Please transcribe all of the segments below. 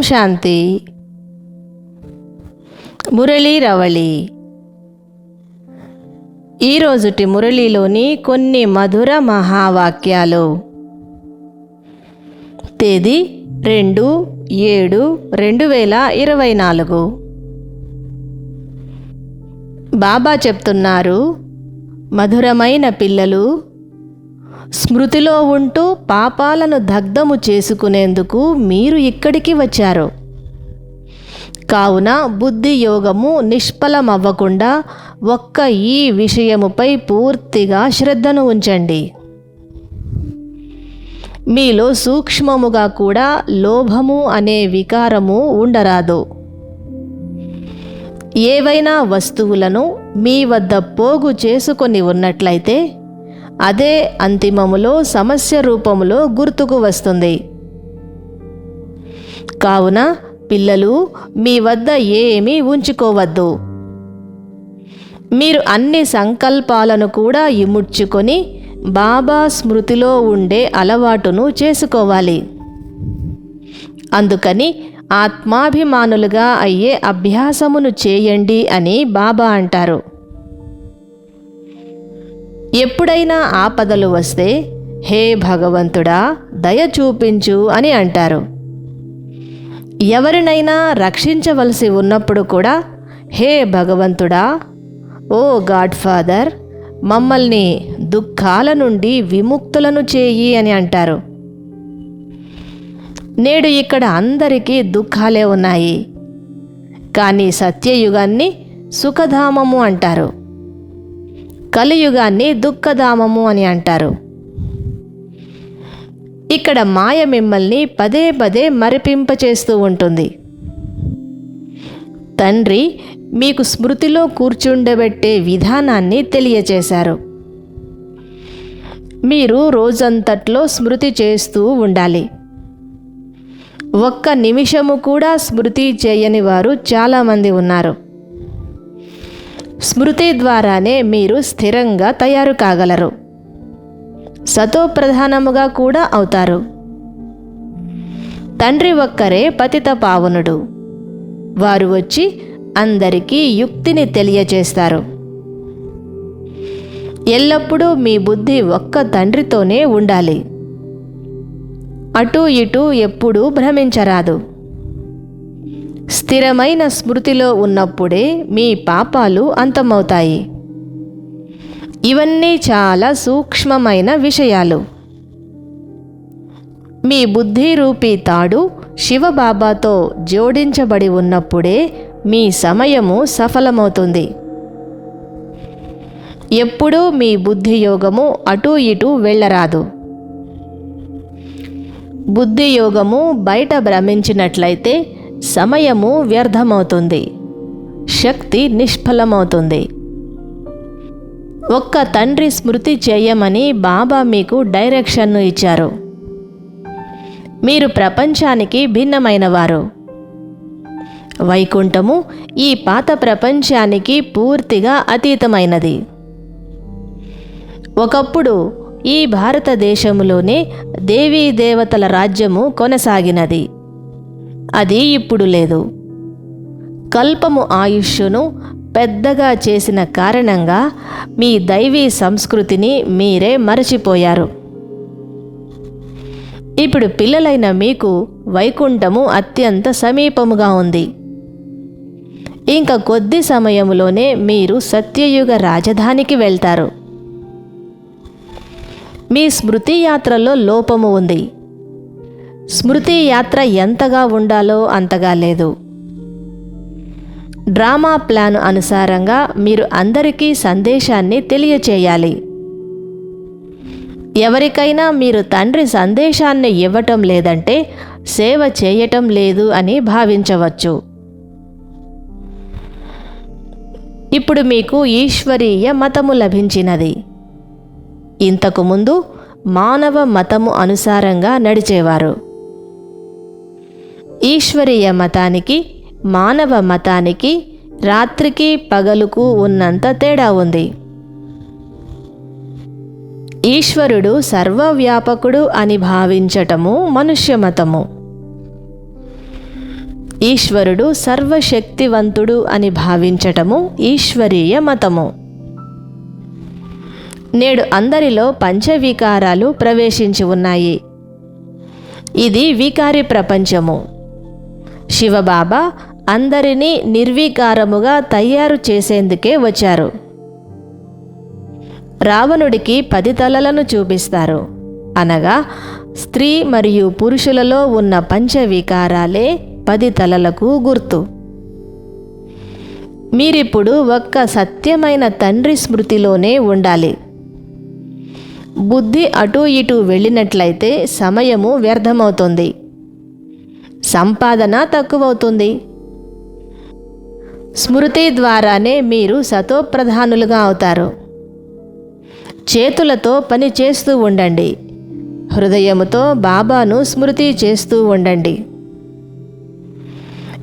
ఓం శాంతి. మురళీ రవళి. ఈరోజుటి మురళీలోని కొన్ని మధుర మహావాక్యాలు. తేదీ రెండు ఏడు రెండు వేల ఇరవై నాలుగు. బాబా చెప్తున్నారు మధురమైన పిల్లలు స్మృతిలో ఉంటూ పాపాలను దగ్ధము చేసుకునేందుకు మీరు ఇక్కడికి వచ్చారు. కావున బుద్ధి యోగము నిష్ఫలమవ్వకుండా ఒక్క ఈ విషయముపై పూర్తిగా శ్రద్ధను ఉంచండి. మీలో సూక్ష్మముగా కూడా లోభము అనే వికారము ఉండరాదు. ఏవైనా వస్తువులను మీ వద్ద పోగు చేసుకొని ఉన్నట్లయితే అదే అంతిమములో సమస్య రూపములో గుర్తుకు వస్తుంది. కావున పిల్లలు మీ వద్ద ఏమీ ఉంచుకోవద్దు. మీరు అన్ని సంకల్పాలను కూడా ఇముడ్చుకొని బాబా స్మృతిలో ఉండే అలవాటును చేసుకోవాలి. అందుకని ఆత్మాభిమానులుగా అయ్యే అభ్యాసమును చేయండి అని బాబా అంటారు. ఎప్పుడైనా ఆపదలు వస్తే హే భగవంతుడా దయ చూపించు అని అంటారు. ఎవరినైనా రక్షించవలసి ఉన్నప్పుడు కూడా హే భగవంతుడా ఓ గాడ్ ఫాదర్ మమ్మల్ని దుఃఖాల నుండి విముక్తులను చేయి అని అంటారు. నేడు ఇక్కడ అందరికీ దుఃఖాలే ఉన్నాయి. కానీ సత్యయుగాన్ని సుఖధామము అంటారు. కలియుగాన్ని దుఃఖధామము అని అంటారు. ఇక్కడ మాయ మిమ్మల్ని పదే పదే మరిపింపచేస్తూ ఉంటుంది. తండ్రి మీకు స్మృతిలో కూర్చుండబెట్టే విధానాన్ని తెలియచేశారు. మీరు రోజంతట్లో స్మృతి చేస్తూ ఉండాలి. ఒక్క నిమిషము కూడా స్మృతి చేయని వారు చాలామంది ఉన్నారు. స్మృతి ద్వారానే మీరు స్థిరంగా తయారు కాగలరు. సతో ప్రధానముగా కూడా అవుతారు. తండ్రి ఒక్కరే పతిత పావనుడు. వారు వచ్చి అందరికీ యుక్తిని తెలియచేస్తారు ఎల్లప్పుడూ మీ బుద్ధి ఒక్క తండ్రితోనే ఉండాలి. అటూ ఇటూ ఎప్పుడూ భ్రమించరాదు. స్థిరమైన స్మృతిలో ఉన్నప్పుడే మీ పాపాలు అంతమవుతాయి. ఇవన్నీ చాలా సూక్ష్మమైన విషయాలు. మీ బుద్ధి రూపీ తాడు శివబాబాతో జోడించబడి ఉన్నప్పుడే మీ సమయము సఫలమవుతుంది. ఎప్పుడూ మీ బుద్ధి యోగము అటూ ఇటూ వెళ్ళరాదు. బుద్ధి యోగము బయట భ్రమించినట్లయితే సమయము వ్యర్థమవుతుంది. శక్తి నిష్ఫలమవుతుంది. ఒక్క తండ్రి స్మృతి చేయమని బాబా మీకు డైరెక్షన్ను ఇచ్చారు. మీరు ప్రపంచానికి భిన్నమైనవారు. వైకుంఠము ఈ పాత ప్రపంచానికి పూర్తిగా అతీతమైనది. ఒకప్పుడు ఈ భారతదేశంలోనే దేవీ దేవతల రాజ్యము కొనసాగినది. అది ఇప్పుడు లేదు. కల్పము ఆయుష్ను పెద్దగా చేసిన కారణంగా మీ దైవీ సంస్కృతిని మీరే మరచిపోయారు. ఇప్పుడు పిల్లలైన మీకు వైకుంఠము అత్యంత సమీపముగా ఉంది. ఇంకా కొద్ది సమయంలోనే మీరు సత్యయుగ రాజధానికి వెళ్తారు. మీ స్మృతి యాత్రలో లోపము ఉంది. స్మృతి యాత్ర ఎంతగా ఉండాలో అంతగా లేదు. డ్రామా ప్లాన్ అనుసారంగా మీరు అందరికీ సందేశాన్ని తెలియచేయాలి. ఎవరికైనా మీరు తండ్రి సందేశాన్ని ఇవ్వటం లేదంటే సేవ చేయటం లేదు అని భావించవచ్చు. ఇప్పుడు మీకు ఈశ్వరీయ మతము లభించినది. ఇంతకుముందు మానవ మతము అనుసారంగా నడిచేవారు. ఈశ్వరీయ మతానికి మానవ మతానికి రాత్రికి పగలుకు ఉన్నంత తేడా ఉంది. ఈశ్వరుడు సర్వవ్యాపకుడు అని భావించటము మనుష్య మతము. ఈశ్వరుడు సర్వశక్తివంతుడు అని భావించటము ఈశ్వరీయ మతము. నేడు అందరిలో పంచవికారాలు ప్రవేశించి ఉన్నాయి. ఇది వికారి ప్రపంచము. శివబాబా అందరినీ నిర్వికారముగా తయారు చేసేందుకే వచ్చారు. రావణుడికి పది తలలను చూపిస్తారు. అనగా స్త్రీ మరియు పురుషులలో ఉన్న పంచవికారాలే పది తలలకు గుర్తు. మీరిప్పుడు ఒక్క సత్యమైన తండ్రి స్మృతిలోనే ఉండాలి. బుద్ధి అటూ ఇటూ వెళ్ళినట్లయితే సమయము వ్యర్థమవుతుంది. సంపాదన తక్కువవుతుంది. స్మృతి ద్వారానే మీరు సతోప్రధానులుగా అవుతారు. చేతులతో పని చేస్తూ ఉండండి. హృదయముతో బాబాను స్మృతి చేస్తూ ఉండండి.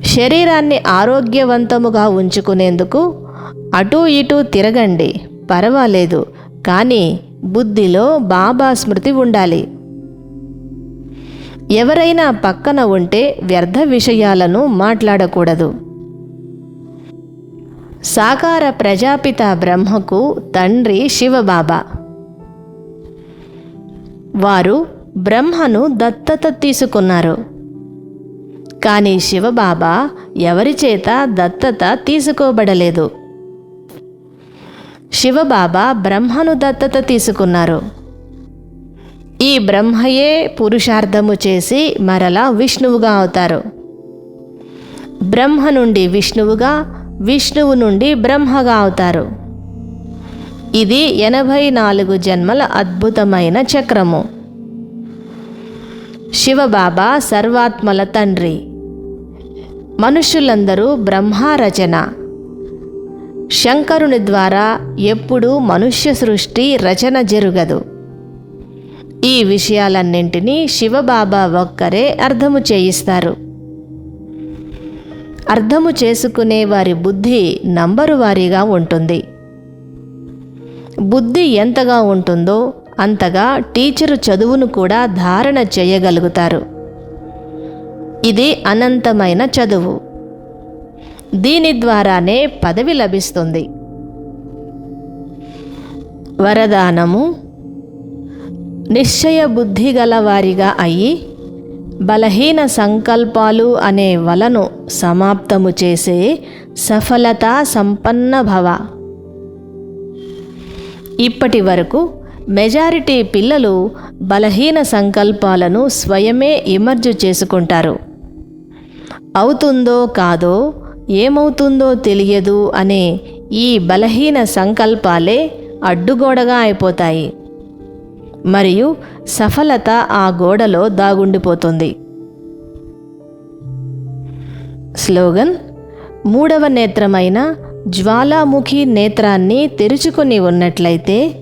శరీరాన్ని ఆరోగ్యవంతముగా ఉంచుకునేందుకు అటూ ఇటూ తిరగండి. పర్వాలేదు కానీ బుద్ధిలో బాబా స్మృతి ఉండాలి. ఎవరైనా పక్కన ఉంటే వ్యర్థ విషయాలను మాట్లాడకూడదు. సాకార ప్రజాపిత బ్రహ్మకు తండ్రి శివబాబా. వారు బ్రహ్మను దత్తత తీసుకున్నారు. కానీ శివబాబా ఎవరి చేత దత్తత తీసుకోబడలేదు. శివబాబా బ్రహ్మను దత్తత తీసుకున్నారు. ఈ బ్రహ్మయే పురుషార్థము చేసి మరలా విష్ణువుగా అవుతారు. బ్రహ్మ నుండి విష్ణువుగా విష్ణువు నుండి బ్రహ్మగా అవుతారు. ఇది ఎనభై నాలుగు జన్మల అద్భుతమైన చక్రము. శివబాబా సర్వాత్మల తండ్రి. మనుష్యులందరూ బ్రహ్మారచన. శంకరుని ద్వారా ఎప్పుడూ మనుష్య సృష్టి రచన జరుగదు. ఈ విషయాలన్నింటినీ శివబాబా ఒక్కరే అర్థము చేయిస్తారు. అర్థము చేసుకునే వారి బుద్ధి నంబరు వారీగా ఉంటుంది. బుద్ధి ఎంతగా ఉంటుందో అంతగా టీచరు చదువును కూడా ధారణ చేయగలుగుతారు. ఇది అనంతమైన చదువు. దీని ద్వారానే పదవి లభిస్తుంది. వరదానము నిశ్చయ బుద్ధి గల వారిగా అయి బలహీన సంకల్పాలు అనే వలను సమాప్తము చేసే సఫలతా సంపన్న భవ. ఇప్పటి వరకు మెజారిటీ పిల్లలు బలహీన సంకల్పాలను స్వయమే ఇమర్జు చేసుకుంటారు. అవుతుందో కాదో ఏమవుతుందో తెలియదు అనే ఈ బలహీన సంకల్పాలే అడ్డుగోడగా అయిపోతాయి. మరియు సఫలత ఆ గోడలో దాగుండిపోతుంది. స్లోగన్ మూడవ నేత్రమైన జ్వాలాముఖి నేత్రాన్ని తెరుచుకుని ఉన్నట్లయితే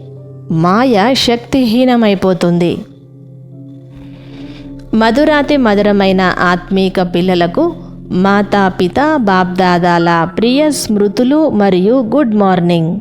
మాయ శక్తిహీనమైపోతుంది. మధురాతి మధురమైన ఆత్మీక పిల్లలకు మాతాపిత బాప్దాదాల ప్రియ స్మృతులు మరియు గుడ్ మార్నింగ్.